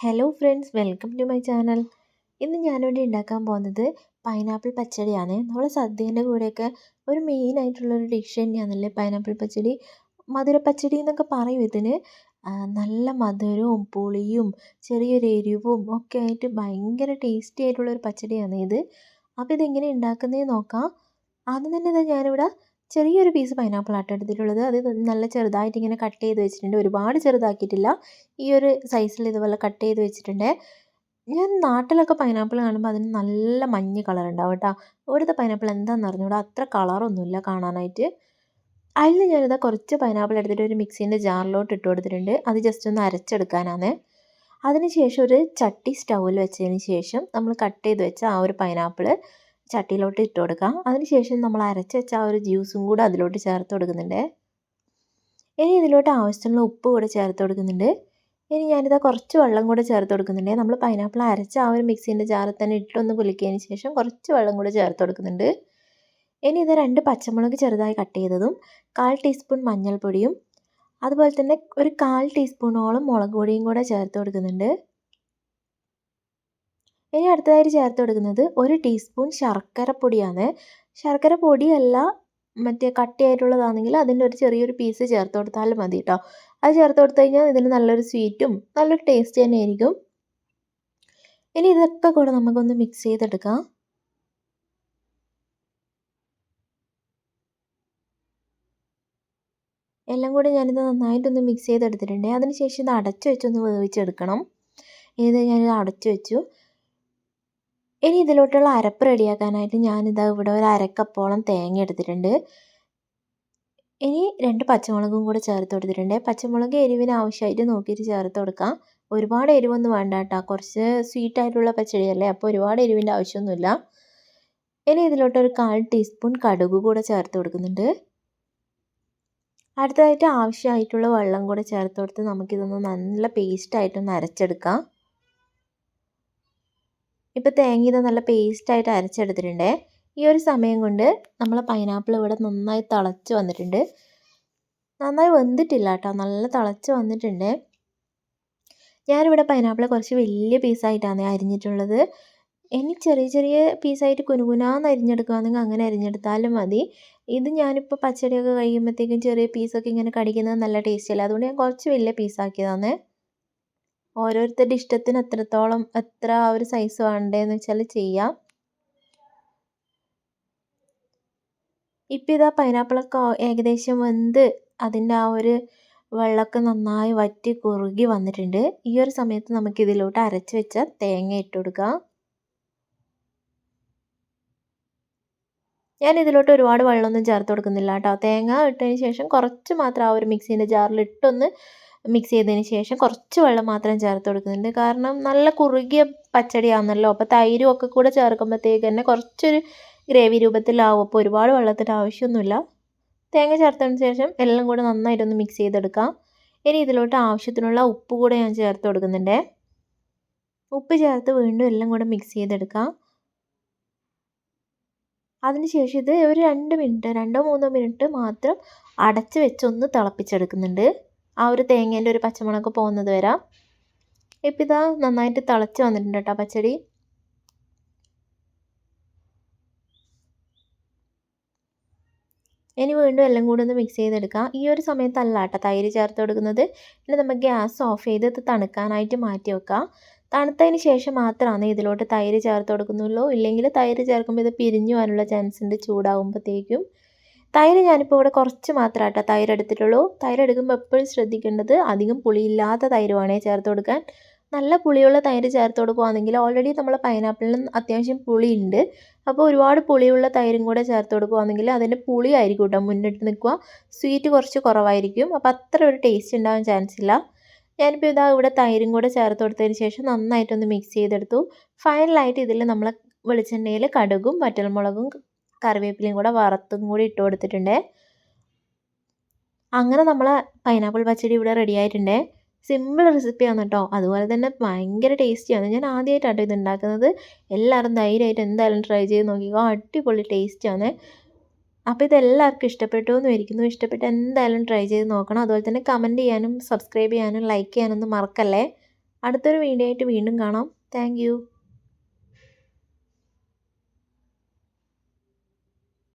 Hello friends welcome to my channel ഇന്ന് ഞാനിവിടെ ഉണ്ടാക്കാൻ പോകുന്നത് പൈനാപ്പിൾ പച്ചടിയാണ്. നമ്മൾ സദ്യേന്റെ കൂടെയൊക്കെ ഒരു മെയിൻ ആയിട്ടുള്ളൊരു ഡിഷ് തന്നെയാണല്ലേ പൈനാപ്പിൾ പച്ചടി. മധുരപ്പച്ചടി എന്നൊക്കെ പറയും ഇതിന്. നല്ല മധുരവും പുളിയും ചെറിയൊരു എരിവും ഒക്കെ ആയിട്ട് ഭയങ്കര ടേസ്റ്റി ആയിട്ടുള്ളൊരു പച്ചടിയാണ് ഇത്. അപ്പോൾ ഇതെങ്ങനെ ഉണ്ടാക്കുന്നതെന്ന് നോക്കാം. ആദ്യം തന്നെ ഇതാ ഞാനിവിടെ ചെറിയൊരു പീസ് പൈനാപ്പിൾ ആട്ടോ എടുത്തിട്ടുള്ളത്. അത് നല്ല ചെറുതായിട്ട് ഇങ്ങനെ കട്ട് ചെയ്ത് വെച്ചിട്ടുണ്ട്. ഒരുപാട് ചെറുതാക്കിയിട്ടില്ല. ഈ ഒരു സൈസിൽ ഇതുപോലെ കട്ട് ചെയ്ത് വെച്ചിട്ടുണ്ട്. ഞാൻ നാട്ടിലൊക്കെ പൈനാപ്പിൾ കാണുമ്പോൾ അതിന് നല്ല മഞ്ഞ കളർ ഉണ്ടാവും കേട്ടോ. ഇവിടുത്തെ പൈനാപ്പിൾ എന്താണെന്ന് അറിഞ്ഞൂടാ? അത്ര കളറൊന്നുമില്ല കാണാനായിട്ട്. അതിൽ ഞാനിത് കുറച്ച് പൈനാപ്പിൾ എടുത്തിട്ട് ഒരു മിക്സീന്റെ ജാറിലോട്ട് ഇട്ട് കൊടുത്തിട്ടുണ്ട്. അത് ജസ്റ്റ് ഒന്ന് അരച്ചെടുക്കാനാണ്. അതിനുശേഷം ഒരു ചട്ടി സ്റ്റൗവിൽ വെച്ചതിന് ശേഷം നമ്മൾ കട്ട് ചെയ്ത് വെച്ച ആ ഒരു പൈനാപ്പിൾ ചട്ടിയിലോട്ട് ഇട്ട് കൊടുക്കാം. അതിനുശേഷം നമ്മൾ അരച്ച് വെച്ച ആ ഒരു ജ്യൂസും കൂടെ അതിലോട്ട് ചേർത്ത് കൊടുക്കുന്നുണ്ട്. ഇനി ഇതിലോട്ട് ആവശ്യത്തിനുള്ള ഉപ്പ് കൂടെ ചേർത്ത് കൊടുക്കുന്നുണ്ട്. ഇനി ഞാനിതാ കുറച്ച് വെള്ളം കൂടെ ചേർത്ത് കൊടുക്കുന്നുണ്ട്. നമ്മൾ പൈനാപ്പിൾ അരച്ച ആ ഒരു മിക്സീന്റെ ജാറിൽ തന്നെ ഇട്ടൊന്ന് പുലിക്കിയതിന് ശേഷം കുറച്ച് വെള്ളം കൂടെ ചേർത്ത് കൊടുക്കുന്നുണ്ട്. ഇനി ഇത് രണ്ട് പച്ചമുളക് ചെറുതായി കട്ട് ചെയ്തതും കാൽ ടീസ്പൂൺ മഞ്ഞൾപ്പൊടിയും അതുപോലെ തന്നെ ഒരു കാൽ ടീസ്പൂണോളം മുളക് പൊടിയും കൂടെ ചേർത്ത് കൊടുക്കുന്നുണ്ട്. ഇനി അടുത്തതായിട്ട് ചേർത്ത് കൊടുക്കുന്നത് ഒരു ടീസ്പൂൺ ശർക്കര പൊടിയാണ്. ശർക്കര പൊടിയല്ല മറ്റേ കട്ടിയായിട്ടുള്ളതാണെങ്കിൽ അതിന്റെ ഒരു ചെറിയൊരു പീസ് ചേർത്ത് കൊടുത്താലും മതി കേട്ടോ അത് ചേർത്ത് കൊടുത്തു കഴിഞ്ഞാൽ ഇതിന് നല്ലൊരു സ്വീറ്റും നല്ലൊരു ടേസ്റ്റ് തന്നെ ആയിരിക്കും. ഇനി ഇതൊക്കെ കൂടെ നമുക്കൊന്ന് മിക്സ് ചെയ്തെടുക്കാം. എല്ലാം കൂടി ഞാനിത് നന്നായിട്ടൊന്ന് മിക്സ് ചെയ്തെടുത്തിട്ടുണ്ട്. അതിനുശേഷം ഇത് അടച്ചു വെച്ചൊന്ന് വേവിച്ചെടുക്കണം. ഇത് ഞാനിത് അടച്ചു വെച്ചു. ഇനി ഇതിലോട്ടുള്ള അരപ്പ് റെഡിയാക്കാനായിട്ട് ഞാനിതാ ഇവിടെ ഒരു അരക്കപ്പോളം തേങ്ങ എടുത്തിട്ടുണ്ട്. ഇനി രണ്ട് പച്ചമുളകും കൂടെ ചേർത്ത് കൊടുത്തിട്ടുണ്ട്. പച്ചമുളക് എരിവിന് ആവശ്യമായിട്ട് നോക്കിയിട്ട് ചേർത്ത് കൊടുക്കാം. ഒരുപാട് എരിവൊന്നും വേണ്ട കേട്ടോ. കുറച്ച് സ്വീറ്റായിട്ടുള്ള പച്ചടിയല്ലേ? അപ്പോൾ ഒരുപാട് എരിവിന്റെ ആവശ്യമൊന്നുമില്ല. ഇനി ഇതിലോട്ട് ഒരു കാൽ ടീസ്പൂൺ കടുക് കൂടെ ചേർത്ത് കൊടുക്കുന്നുണ്ട്. അടുത്തതായിട്ട് ആവശ്യമായിട്ടുള്ള വെള്ളം കൂടെ ചേർത്ത് കൊടുത്ത് നമുക്കിതൊന്ന് നല്ല പേസ്റ്റായിട്ടൊന്ന് അരച്ചെടുക്കാം. ഇപ്പോൾ തേങ്ങ ഇത് നല്ല പേസ്റ്റായിട്ട് അരച്ചെടുത്തിട്ടുണ്ട്. ഈ ഒരു സമയം കൊണ്ട് നമ്മൾ പൈനാപ്പിൾ ഇവിടെ നന്നായി തിളച്ച് വന്നിട്ടുണ്ട്. നന്നായി വെന്തിട്ടില്ല കേട്ടോ നല്ല തിളച്ച് വന്നിട്ടുണ്ട്. ഞാനിവിടെ പൈനാപ്പിൾ കുറച്ച് വലിയ പീസായിട്ടാണ് അരിഞ്ഞിട്ടുള്ളത്. ഇനി ചെറിയ ചെറിയ പീസായിട്ട് കുനുകുനാന്ന് അരിഞ്ഞെടുക്കുകയാണെങ്കിൽ അങ്ങനെ അരിഞ്ഞെടുത്താലും മതി. ഇത് ഞാനിപ്പോൾ പച്ചടിയൊക്കെ കഴിയുമ്പോഴത്തേക്കും ചെറിയ പീസൊക്കെ ഇങ്ങനെ കടിക്കുന്നത് നല്ല ടേസ്റ്റ് അല്ല? അതുകൊണ്ട് ഞാൻ കുറച്ച് വലിയ പീസാക്കിയതാണ് ഓരോരുത്തരുടെ ഇഷ്ടത്തിന് എത്രത്തോളം എത്ര ആ ഒരു സൈസ് വേണ്ടതെന്ന് വെച്ചാൽ ചെയ്യാം. ഇപ്പം ഇതാ പൈനാപ്പിളൊക്കെ ഏകദേശം വെന്ത് അതിന്റെ ആ ഒരു വെള്ളമൊക്കെ നന്നായി വറ്റി കുറുകി വന്നിട്ടുണ്ട്. ഈ ഒരു സമയത്ത് നമുക്ക് ഇതിലോട്ട് അരച്ച് വെച്ച തേങ്ങ ഇട്ട് കൊടുക്കാം. ഞാൻ ഇതിലോട്ട് ഒരുപാട് വെള്ളമൊന്നും ചേർത്ത് കൊടുക്കുന്നില്ല കേട്ടോ. തേങ്ങ ഇട്ടതിന് ശേഷം കുറച്ച് മാത്രം ആ ഒരു മിക്സീന്റെ ജാറിൽ ഇട്ടൊന്ന് മിക്സ് ചെയ്തതിന് ശേഷം കുറച്ച് വെള്ളം മാത്രം ചേർത്ത് കൊടുക്കുന്നുണ്ട്. കാരണം നല്ല കുറുകിയ പച്ചടിയാണല്ലോ. അപ്പോൾ തൈരും ഒക്കെ കൂടെ ചേർക്കുമ്പോഴത്തേക്ക് തന്നെ കുറച്ചൊരു ഗ്രേവി രൂപത്തിലാവും. അപ്പോൾ ഒരുപാട് വെള്ളത്തിന്റെ ആവശ്യമൊന്നുമില്ല. തേങ്ങ ചേർത്തതിന് ശേഷം എല്ലാം കൂടെ നന്നായിട്ടൊന്ന് മിക്സ് ചെയ്തെടുക്കാം. ഇനി ഇതിലോട്ട് ആവശ്യത്തിനുള്ള ഉപ്പ് കൂടെ ഞാൻ ചേർത്ത് കൊടുക്കുന്നുണ്ട്. ഉപ്പ് ചേർത്ത് വീണ്ടും എല്ലാം കൂടെ മിക്സ് ചെയ്തെടുക്കാം. അതിനുശേഷം ഇത് ഒരു രണ്ട് മിനിറ്റ് രണ്ടോ മൂന്നോ മിനിറ്റ് മാത്രം അടച്ച് വെച്ചൊന്ന് തിളപ്പിച്ചെടുക്കുന്നുണ്ട്. ആ ഒരു തേങ്ങേന്റെ ഒരു പച്ചമുളക് പോകുന്നത് വരാം. ഇപ്പം ഇതാ നന്നായിട്ട് തിളച്ച് വന്നിട്ടുണ്ട് കേട്ടോ പച്ചടി. ഇനി വീണ്ടും എല്ലാം കൂടി ഒന്ന് മിക്സ് ചെയ്തെടുക്കാം. ഈ ഒരു സമയത്തല്ല കേട്ടോ തൈര് ചേർത്ത് കൊടുക്കുന്നത്. ഇനി നമ്മൾ ഗ്യാസ് ഓഫ് ചെയ്ത് ഇത് തണുക്കാനായിട്ട് മാറ്റി വെക്കാം. തണുത്തതിന് ശേഷം മാത്രമാണ് ഇതിലോട്ട് തൈര് ചേർത്ത് കൊടുക്കുന്നുള്ളൂ. ഇല്ലെങ്കിൽ തൈര് ചേർക്കുമ്പോൾ ഇത് പിരിഞ്ഞു പോകാനുള്ള ചാൻസ് ഉണ്ട്. ചൂടാകുമ്പോഴത്തേക്കും തൈര് ഞാനിപ്പോൾ ഇവിടെ കുറച്ച് മാത്രമാട്ടോ തൈര് എടുത്തിട്ടുള്ളൂ തൈര് എടുക്കുമ്പോൾ എപ്പോഴും ശ്രദ്ധിക്കേണ്ടത് അധികം പുളിയില്ലാത്ത തൈര് വേണേ ചേർത്ത് കൊടുക്കാൻ. നല്ല പുളിയുള്ള തൈര് ചേർത്ത് കൊടുക്കുകയാണെങ്കിൽ ഓൾറെഡി നമ്മൾ പൈനാപ്പിളിന് അത്യാവശ്യം പുളിയുണ്ട്. അപ്പോൾ ഒരുപാട് പുളിയുള്ള തൈരും കൂടെ ചേർത്ത് കൊടുക്കുകയാണെങ്കിൽ അതിന്റെ പുളി ആയിരിക്കും കേട്ടോ മുന്നിട്ട് നിൽക്കുക. സ്വീറ്റ് കുറച്ച് കുറവായിരിക്കും. അപ്പോൾ അത്ര ഒരു ടേസ്റ്റ് ഉണ്ടാകാൻ ചാൻസ് ഇല്ല. ഞാനിപ്പോൾ ഇതാ ഇവിടെ തൈരും കൂടെ ചേർത്ത് കൊടുത്തതിന് ശേഷം നന്നായിട്ടൊന്ന് മിക്സ് ചെയ്തെടുത്തു. ഫൈനലായിട്ട് ഇതിൽ നമ്മൾ വെളിച്ചെണ്ണയിൽ കടുകും വറ്റൽമുളകും കറിവേപ്പിലയും കൂടെ വറുത്തും കൂടി ഇട്ട് കൊടുത്തിട്ടുണ്ട്. അങ്ങനെ നമ്മൾ പൈനാപ്പിൾ പച്ചടി ഇവിടെ റെഡി ആയിട്ടുണ്ട്. സിമ്പിൾ റെസിപ്പിയാണ് കേട്ടോ അതുപോലെ തന്നെ ഭയങ്കര ടേസ്റ്റിയാണ് ഞാൻ ആദ്യമായിട്ടാണ് ഇത് ഉണ്ടാക്കുന്നത്. എല്ലാവരും ധൈര്യമായിട്ട് എന്തായാലും ട്രൈ ചെയ്ത് നോക്കിക്കോ. അടിപൊളി ടേസ്റ്റാണ് അപ്പോൾ ഇതെല്ലാവർക്കും ഇഷ്ടപ്പെട്ടു എന്ന് ഇരിക്കുന്നു ഇഷ്ടപ്പെട്ട് എന്തായാലും ട്രൈ ചെയ്ത് നോക്കണം. അതുപോലെ തന്നെ കമന്റ് ചെയ്യാനും സബ്സ്ക്രൈബ് ചെയ്യാനും ലൈക്ക് ചെയ്യാനൊന്നും മറക്കല്ലേ. അടുത്തൊരു വീഡിയോ ആയിട്ട് വീണ്ടും കാണാം. താങ്ക്